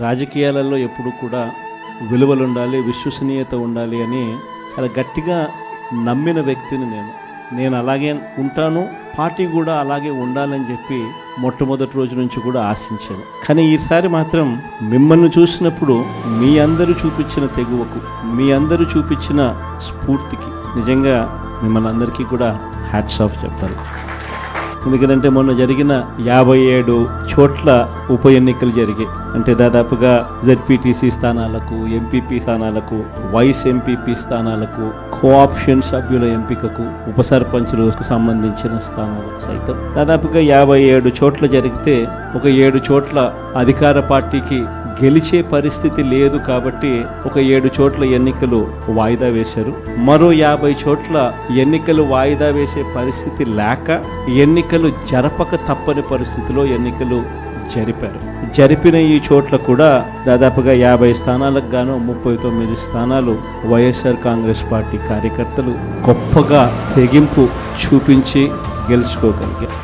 రాజకీయాలలో ఎప్పుడు కూడా విలువలు ఉండాలి విశ్వసనీయత ఉండాలి అని చాలా గట్టిగా నమ్మిన వ్యక్తిని నేను. నేను అలాగే ఉంటాను పార్టీ కూడా అలాగే ఉండాలని చెప్పి మొట్టమొదటి రోజు నుంచి కూడా ఆశించాను. కానీ ఈసారి మాత్రం మిమ్మల్ని చూసినప్పుడు మీ అందరూ చూపించిన తెగువకు మీ అందరూ చూపించిన స్ఫూర్తికి నిజంగా మిమ్మల్ని అందరికీ కూడా హ్యాట్స్ ఆఫ్ చెప్పాలి ఎందుకంటే మొన్న జరిగిన యాభై ఏడు చోట్ల ఉప ఎన్నికలు జరిగాయి. అంటే దాదాపుగా జెడ్పీటీసీ స్థానాలకు ఎంపీపీ స్థానాలకు వైస్ ఎంపీపీ స్థానాలకు కోఆప్షన్ సభ్యుల ఎంపికకు ఉప సర్పంచులకు సంబంధించిన స్థానాలకు సైతం. దాదాపుగా యాభై ఏడు చోట్ల జరిగితే ఒక ఏడు చోట్ల అధికార పార్టీకి గెలిచే పరిస్థితి లేదు కాబట్టి ఒక ఏడు చోట్ల ఎన్నికలు వాయిదా వేశారు. మరో యాభై చోట్ల ఎన్నికలు వాయిదా వేసే పరిస్థితి లేక ఎన్నిక ఎన్నికలు జరపక తప్పని పరిస్థితిలో ఎన్నికలు జరిపారు. జరిపిన ఈ చోట్ల కూడా దాదాపుగా యాభై స్థానాలకు గాను ముప్పై తొమ్మిది స్థానాలు వైఎస్ఆర్ కాంగ్రెస్ పార్టీ కార్యకర్తలు గొప్పగా తెగింపు చూపించి గెలుచుకోగలిగారు.